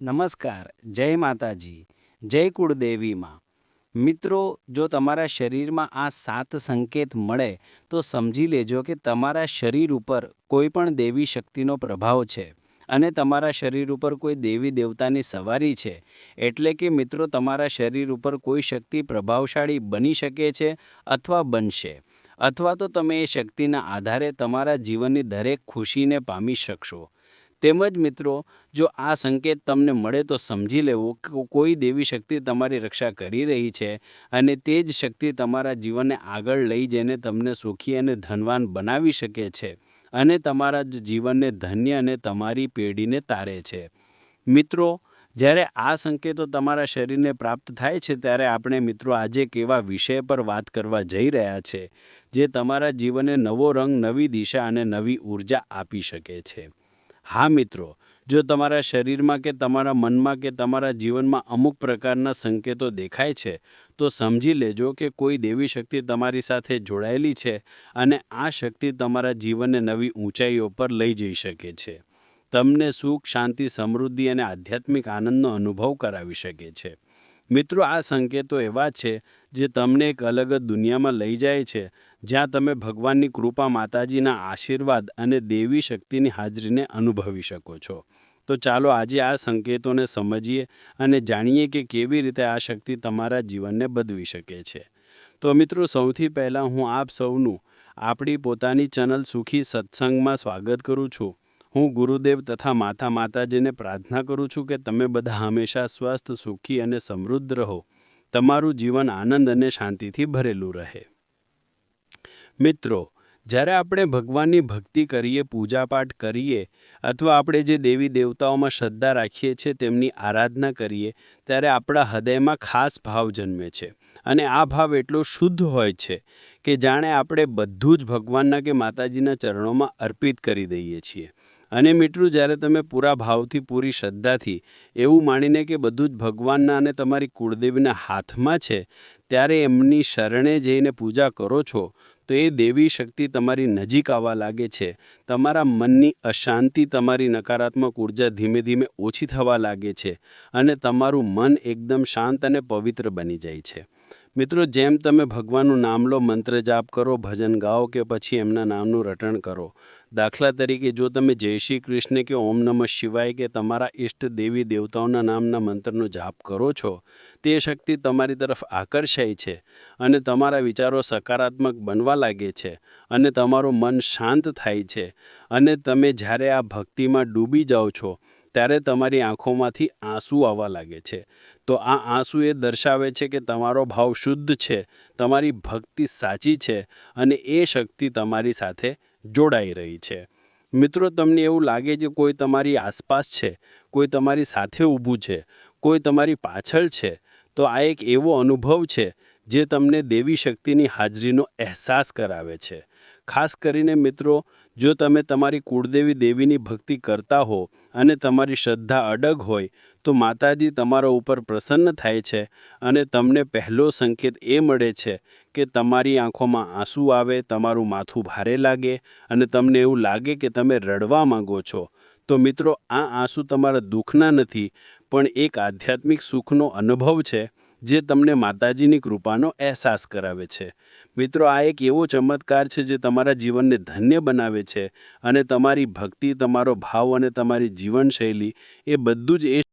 નમસ્કાર, જય માતાજી, જય કુળદેવીમાં. મિત્રો, જો તમારા શરીરમાં આ સાત સંકેત મળે, તો સમજી લેજો કે તમારા શરીર ઉપર કોઈ પણ દેવી શક્તિનો પ્રભાવ છે અને તમારા શરીર ઉપર કોઈ દેવી દેવતાની સવારી છે. એટલે કે મિત્રો, તમારા શરીર ઉપર કોઈ શક્તિ પ્રભાવશાળી બની શકે છે અથવા બનશે. અથવા તો તમે એ શક્તિના આધારે તમારા જીવનની દરેક ખુશીને પામી શકશો. તેમજ મિત્રો, જો આ સંકેત તમને મળે તો સમજી લેવું કે કોઈ દેવી શક્તિ તમારી રક્ષા કરી રહી છે અને તે જ શક્તિ તમારા જીવનને આગળ લઈ જઈને તમને સુખી અને ધનવાન બનાવી શકે છે અને તમારા જ જીવનને ધન્ય અને તમારી પેઢીને તારે છે. મિત્રો, જ્યારે આ સંકેતો તમારા શરીરને પ્રાપ્ત થાય છે ત્યારે આપણે મિત્રો આજે કેવા વિષય પર વાત કરવા જઈ રહ્યા છે, જે તમારા જીવનને નવો રંગ, નવી દિશા અને નવી ઊર્જા આપી શકે છે. હા, મિત્રો, જો તમારા શરીરમાં કે તમારા મનમાં કે તમારા જીવનમાં અમુક પ્રકારના સંકેતો દેખાય છે, તો સમજી લેજો કે કોઈ દેવી શક્તિ તમારી સાથે જોડાયેલી છે અને આ શક્તિ તમારા જીવનને નવી ઊંચાઈઓ પર લઈ જઈ શકે છે. તમને સુખ, શાંતિ, સમૃદ્ધિ અને આધ્યાત્મિક આનંદનો અનુભવ કરાવી શકે છે. મિત્રો, આ સંકેતો એવા છે જે તમને એક અલગ જ દુનિયામાં લઈ જાય છે જ્યાં તમે ભગવાનની કૃપા માતાજીના આશીર્વાદ અને દેવી શક્તિની હાજરીને અનુભવી શકો છો. તો ચાલો આજે આ સંકેતોને સમજીએ અને જાણીએ કે કેવી રીતે આ શક્તિ તમારા જીવનને બદલી શકે છે. તો મિત્રો, સૌથી પહેલાં હું આપ સૌનું આપણી પોતાની ચેનલ સુખી સત્સંગમાં સ્વાગત કરું છું. હું ગુરુદેવ તથા માતા માતાજીને પ્રાર્થના કરું છું કે તમે બધા હંમેશા સ્વસ્થ, સુખી અને સમૃદ્ધ રહો. તમારું જીવન આનંદ અને શાંતિથી ભરેલું રહે. મિત્રો, જ્યારે આપણે ભગવાનની ભક્તિ કરીએ, પૂજાપાઠ કરીએ અથવા આપણે જે દેવી દેવતાઓમાં શ્રદ્ધા રાખીએ છીએ, તેમની આરાધના કરીએ, ત્યારે આપણા હૃદયમાં ખાસ ભાવ જન્મે છે. અને આ ભાવ એટલો શુદ્ધ હોય છે કે જાણે આપણે બધું જ ભગવાનના કે માતાજીના ચરણોમાં અર્પિત કરી દઈએ છીએ. અને મિત્રો, જ્યારે તમે પૂરા ભાવથી, પૂરી શ્રદ્ધાથી એવું માનીને કે બધું જ ભગવાનના અને તમારી કુળદેવીના હાથમાં છે, ત્યારે એમની શરણે જઈને પૂજા કરો છો તો એ દેવી શક્તિ તમારી નજીક આવવા લાગે છે. તમારા મનની અશાંતિ તમારી નકારાત્મક ઊર્જા ધીમે ધીમે ઓછી થવા લાગે છે અને તમારું મન એકદમ શાંત અને પવિત્ર બની જાય છે. મિત્રો, જેમ તમે ભગવાનનું નામ લો, મંત્ર જાપ કરો, ભજન ગાઓ કે પછી એમના નામનું રટણ કરો. દાખલા તરીકે, જો તમે જય શ્રી કૃષ્ણ કે ઓમ નમઃ શિવાય કે તમારા ઈષ્ટ દેવી દેવતાઓના નામના મંત્રનો જાપ કરો છો, તે શક્તિ તમારી તરફ આકર્ષાય છે અને તમારા વિચારો સકારાત્મક બનવા લાગે છે અને તમારું મન શાંત થાય છે અને તમે જ્યારે આ ભક્તિમાં ડૂબી જાઓ છો ત્યારે તમારી આંખોમાંથી આંસુ આવવા લાગે છે. તો આ આંસુ એ દર્શાવે છે કે તમારો ભાવ શુદ્ધ છે, તમારી ભક્તિ સાચી છે અને એ શક્તિ તમારી સાથે જોડાઈ રહી છે. મિત્રો, તમને એવું લાગે છે કોઈ તમારી આસપાસ છે, કોઈ તમારી સાથે ઊભું છે, કોઈ તમારી પાછળ છે, તો આ એક એવો અનુભવ છે જે તમને દેવી શક્તિની હાજરીનો અહેસાસ કરાવે છે. ખાસ કરીને મિત્રો, જો તમે તમારી કુળદેવી દેવીની ભક્તિ કરતા હો અને તમારી શ્રદ્ધા અડગ હોય, તો માતાજી તમારા ઉપર પ્રસન્ન થાય છે અને તમને પહેલો સંકેત એ મળે છે કે તમારી આંખોમાં આંસુ આવે, તમારું માથું ભારે લાગે અને તમને એવું લાગે કે તમે રડવા માંગો છો. તો મિત્રો, આ આંસુ તમારા દુઃખના નથી, પણ એક આધ્યાત્મિક સુખનો અનુભવ છે જે તમને માતાજીની કૃપાનો અહેસાસ કરાવે છે. મિત્રો, આ એક એવો ચમત્કાર છે જે તમારા જીવનને ધન્ય બનાવે છે અને તમારી ભક્તિ, તમારો ભાવ અને તમારી જીવનશૈલી એ બધું જ એ